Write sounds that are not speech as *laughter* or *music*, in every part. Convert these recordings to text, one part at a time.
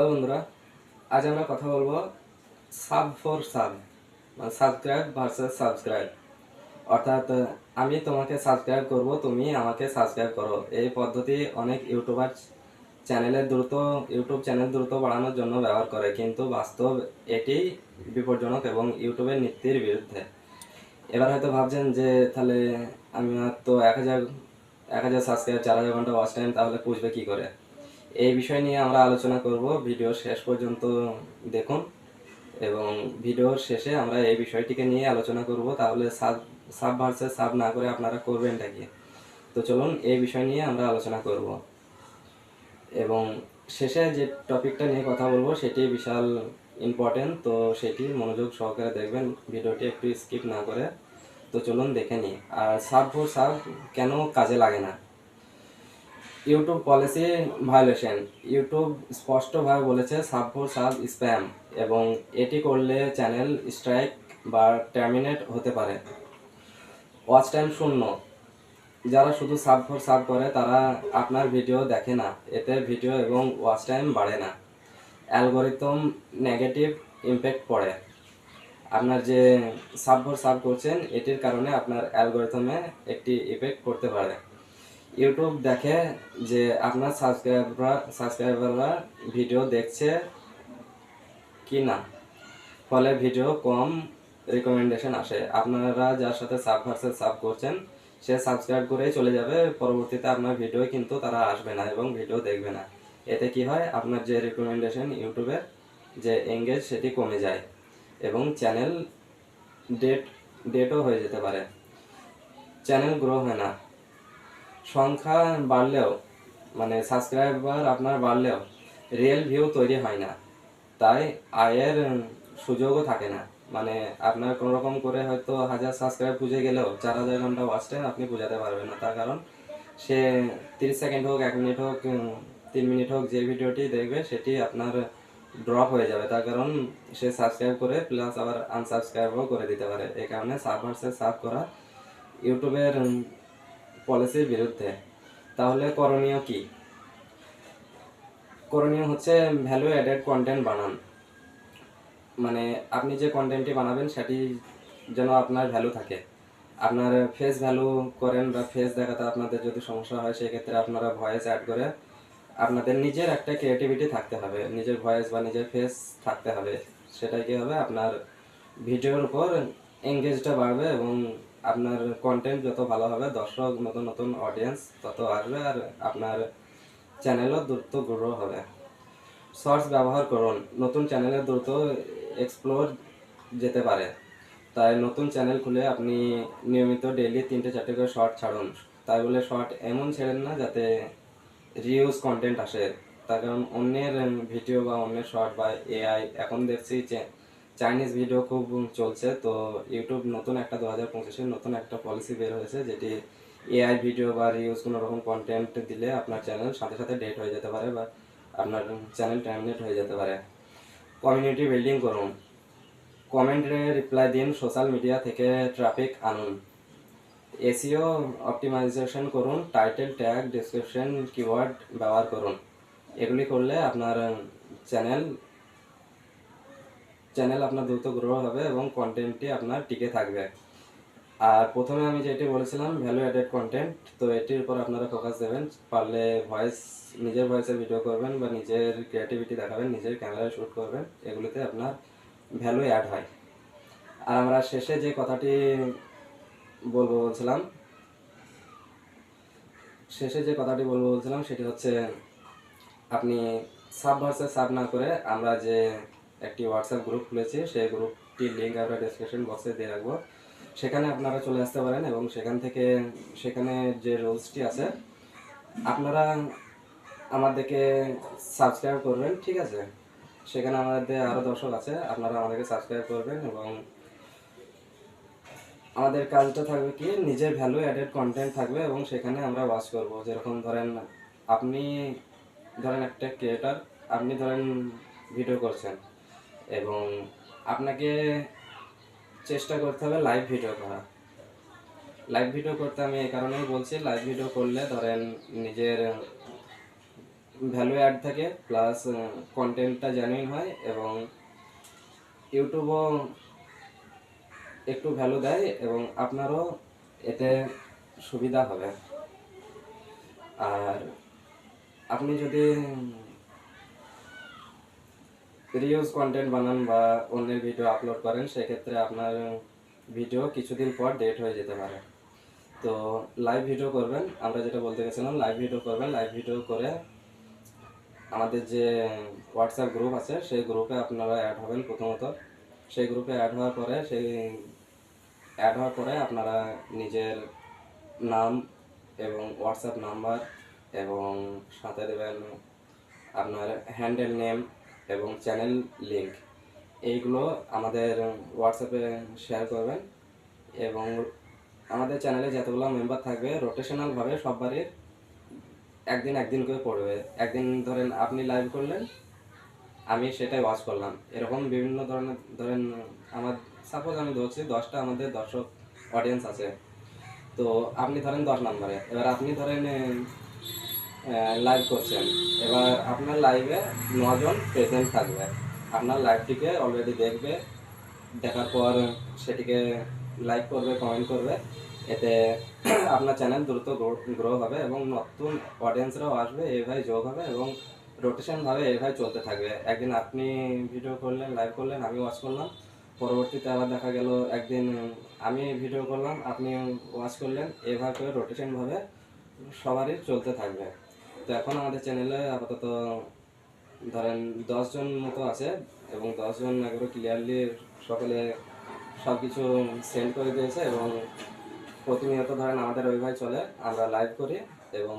Hello বন্ধুরা, আজ আমরা কথা বলব সাব ফর সাব মানে সাবস্ক্রাইব ভার্সেস সাবস্ক্রাইব অর্থাৎ, আমি তোমাকে সাবস্ক্রাইব করব, তুমি আমাকে সাবস্ক্রাইব করো। এই পদ্ধতি অনেক ইউটিউবার চ্যানেলের দ্রুত, ইউটিউব চ্যানেল দ্রুত বাড়ানোর জন্য ব্যবহার করে, কিন্তু বাস্তব এটি বিপজ্জনক এবং ইউটিউবের নীতির বিরুদ্ধে। এবার হয়তো ভাবছেন যে, তাহলে আমি তো এক হাজার এক হাজার সাবস্ক্রাইব চার হাজার ঘণ্টা ওয়াচ টাইম তাহলে পুষবে কী করে? এই বিষয় নিয়ে আমরা আলোচনা করব। ভিডিও শেষ পর্যন্ত দেখুন এবং ভিডিওর শেষে আমরা এই বিষয়টিকে নিয়ে আলোচনা করব। তাহলে সাব সাব সাব না করে আপনারা করবেনটা কি? তো চলুন এই বিষয় নিয়ে আমরা আলোচনা করব। এবং শেষে যে টপিকটা নিয়ে কথা বলব, সেটি বিশাল ইম্পর্টেন্ট তো সেটি মনোযোগ সহকারে দেখবেন, ভিডিওটি একটু স্কিপ না করে। তো চলুন দেখে নিই। আর সাব ফর সাব কেন কাজে লাগে না? YouTube policy violation. ইউটিউব স্পষ্টভাবে বলেছে সাব ফর সাব স্প্যাম এবং এটি করলে চ্যানেল স্ট্রাইক বা টার্মিনেট হতে পারে। ওয়াচ টাইম শূন্য। যারা শুধু সাব ফর সাব করে তারা আপনার ভিডিও দেখে না। এতে ভিডিও এবং ওয়াচ টাইম বাড়ে না। অ্যালগোরিদম নেগেটিভ ইম্প্যাক্ট পড়ে। আপনার যে সাব ফর সাব করছেন, এটির কারণে আপনার অ্যালগোরিদমে একটি ইফেক্ট পড়তে পারে। ইউটিউব দেখে যে আপনার সাবস্ক্রাইবাররা সাবস্ক্রাইবাররা ভিডিও দেখছে কি না ফলে ভিডিও কম রিকমেন্ডেশন আসে। আপনারা যার সাথে সাব ভার্সেস সাব করছেন, সে সাবস্ক্রাইব করেই চলে যাবে। পরবর্তীতে আপনার ভিডিও কিন্তু তারা আসবে না এবং ভিডিও দেখবে না। এতে কি হয়? আপনার যে রিকমেন্ডেশন ইউটিউবের যে এঙ্গেজ সেটি কমে যায় এবং চ্যানেল ডেট ডেটও হয়ে যেতে পারে। চ্যানেল গ্রো হয় না। সংখ্যা বাড়লেও মানে সাবস্ক্রাইবার আপনার বাড়লেও রিয়েল ভিউ তৈরি হয় না। তাই আয়ের সুযোগও থাকে না। মানে আপনার কোনো রকম করে হয়তো হাজার সাবস্ক্রাইব পুজে গেলেও চার হাজার ঘণ্টা ওয়াচ টাইম আপনি বোঝাতে পারবেন না। তার কারণ সে তিরিশ সেকেন্ড হোক, এক মিনিট হোক তিন মিনিট হোক যে ভিডিওটি দেখবে সেটি আপনার ড্রপ হয়ে যাবে। তার কারণ সে সাবস্ক্রাইব করে প্লাস আবার আনসাবস্ক্রাইবও করে দিতে পারে। এই কারণে সাব ভার্সেস সাব করা ইউটিউবের পলিসির বিরুদ্ধে। তাহলে করণীয় কি? করণীয় হচ্ছে ভ্যালু অ্যাডেড কন্টেন্ট বানান। মানে আপনি যে কন্টেন্টটি বানাবেন সেটি যেন আপনার ভ্যালু থাকে। আপনার ফেস ভ্যালু করেন বা ফেস দেখাতে আপনাদের যদি সমস্যা হয়, সেক্ষেত্রে আপনারা ভয়েস অ্যাড করে আপনাদের নিজের একটা ক্রিয়েটিভিটি থাকতে হবে। নিজের ভয়েস বা নিজের ফেস থাকতে হবে। সেটাই কি হবে? আপনার ভিডিওর উপর এঙ্গেজটা বাড়বে এবং আপনার কন্টেন্ট যত ভালো হবে, দর্শক, নতুন নতুন অডিয়েন্স তত আসবে আর আপনার চ্যানেলও দ্রুত গ্রো হবে। শর্টস ব্যবহার করুন। নতুন চ্যানেলে দ্রুত এক্সপ্লোর যেতে পারে। তাই নতুন চ্যানেল খুলে আপনি নিয়মিত ডেইলি তিনটে, চারটে করে শর্ট ছাড়ুন। তাই বলে শর্ট এমন ছেড়েন না যাতে রিউজ কন্টেন্ট আসে। তার কারণ অন্যের ভিডিও বা অন্যের শর্ট বা এআই এখন দেখছি চাইনিজ ভিডিও খুব চলছে, তো ইউটিউব নতুন একটা দু হাজার পঁচিশের নতুন একটা পলিসি বের হয়েছে, যেটি এআই ভিডিও বা রিউজ কোনো রকম কন্টেন্ট দিলে আপনার চ্যানেল সাথে সাথে ডেট হয়ে যেতে পারে বা আপনার চ্যানেল টার্মিনেট হয়ে যেতে পারে। কমিউনিটি বিল্ডিং করুন। কমেন্টে রিপ্লাই দিন সোশ্যাল মিডিয়া থেকে ট্রাফিক আনুন। এসিও অপটিমাইজেশন করুন টাইটেল ট্যাগ ডেসক্রিপশন কিওয়ার্ড ব্যবহার করুন। এগুলি করলে আপনার চ্যানেল চ্যানেল আপনার দ্রুত গ্রো হবে এবং কন্টেন্টটি আপনার টিকে থাকবে। আর প্রথমে আমি যেটি বলেছিলাম ভ্যালু অ্যাডেড কন্টেন্ট তো এটির উপর আপনারা ফোকাস দেবেন। পারলে ভয়েস নিজের ভয়েসে ভিডিও করবেন বা নিজের ক্রিয়েটিভিটি দেখাবেন, নিজের ক্যামেরায় শ্যুট করবেন, এগুলিতে আপনার ভ্যালু অ্যাড হয়। আর আমরা শেষে যে কথাটি বলব বলছিলাম, শেষে যে কথাটি বলব বলছিলাম, সেটি হচ্ছে আপনি সাব ভার্সেস সাব না করে আমরা যে একটি হোয়াটসঅ্যাপ গ্রুপ খুলেছি, সেই গ্রুপটির লিঙ্ক আমরা ডিসক্রিপশন বক্সে দিয়ে রাখব। সেখানে আপনারা চলে আসতে পারেন এবং সেখান থেকে, সেখানে যে রুলসটি আছে, আপনারা আমাদেরকে সাবস্ক্রাইব করবেন, ঠিক আছে? সেখানে আমাদের আরও দর্শক আছে, আপনারা আমাদেরকে সাবস্ক্রাইব করবেন এবং আমাদের কাজটা থাকবে কি, নিজের ভ্যালু অ্যাডেড কন্টেন্ট থাকবে এবং সেখানে আমরা ওয়াচ করব। যেরকম ধরেন, আপনি, ধরেন একটা ক্রিয়েটার আপনি ধরেন ভিডিও করছেন। এবং আপনাকে চেষ্টা করতে হবে লাইভ ভিডিও করা। লাইভ ভিডিও করতে আমি এই কারণেই বলছি লাইভ ভিডিও করলে ধরেন নিজের ভ্যালু অ্যাড থাকে প্লাস কন্টেন্টটা জেনুইন হয় এবং ইউটিউবও একটু ভ্যালু দেয় এবং আপনারও এতে সুবিধা হবে। আর আপনি যদি রিউজ কন্টেন্ট বানান বা অন্যের ভিডিও আপলোড করেন, সেক্ষেত্রে আপনার ভিডিও কিছুদিন পর ডেট হয়ে যেতে পারে। তো লাইভ ভিডিও করবেন, আমরা যেটা বলতে গেছিলাম লাইভ ভিডিও করবেন লাইভ ভিডিও করে আমাদের যে হোয়াটসঅ্যাপ গ্রুপ আছে, সেই গ্রুপে আপনারা অ্যাড হবেন প্রথমত। সেই গ্রুপে অ্যাড হওয়ার পরে, সেই অ্যাড হওয়ার পরে আপনারা নিজের নাম এবং হোয়াটসঅ্যাপ নাম্বার এবং সাথে দেবেন আপনার হ্যান্ডেল নেম এবং চ্যানেল লিঙ্ক এইগুলো আমাদের হোয়াটসঅ্যাপে শেয়ার করবেন এবং আমাদের চ্যানেলে যতগুলো মেম্বার থাকবে রোটেশনালভাবে সববারই একদিন একদিন করে পড়বে। একদিন ধরেন আপনি লাইভ করলেন, আমি সেটাই ওয়াচ করলাম। এরকম বিভিন্ন ধরনের, ধরেন আমার সাপোজ আমি ধরছি দশটা আমাদের দর্শক অডিয়েন্স আছে। তো আপনি ধরেন দশ নম্বরে। এবার আপনি ধরেন লাইভ করছেন। এবার আপনার লাইভে নজন প্রেজেন্ট থাকবে। আপনার লাইভটিকে অলরেডি দেখবে। দেখার পর সেটিকে লাইক করবে কমেন্ট করবে। এতে *clears throat* আপনার চ্যানেল দ্রুত গ্রো হবে এবং নতুন অডিয়েন্সরাও আসবে এইভাবে যোগ হবে এবং রোটেশনভাবে এইভাবে চলতে থাকবে। একদিন আপনি ভিডিও করলেন লাইভ করলেন, আমি ওয়াচ করলাম। পরবর্তীতে আবার দেখা গেল, একদিন আমি ভিডিও করলাম, আপনি ওয়াচ করলেন। এভাবে করে রোটেশনভাবে সবারই চলতে থাকবে। তো এখন আমাদের চ্যানেলে আপাতত ধরেন দশজন মতো আছে এবং দশজন একবারে ক্লিয়ারলি সকলে সব কিছু সেন্ড করে দিয়েছে এবং প্রতিনিয়ত ধরেন আমাদের ওইভাবে চলে, আমরা লাইভ করি এবং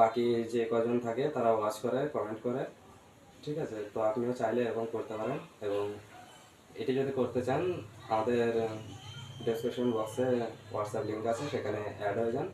বাকি যে কজন থাকে তারা ওয়াচ করে কমেন্ট করে, ঠিক আছে? তো আপনিও চাইলে এরকম করতে পারেন এবং এটি যদি করতে চান, আমাদের ডেসক্রিপশন বক্সে হোয়াটসঅ্যাপ লিঙ্ক আছে, সেখানে অ্যাড হয়ে যান।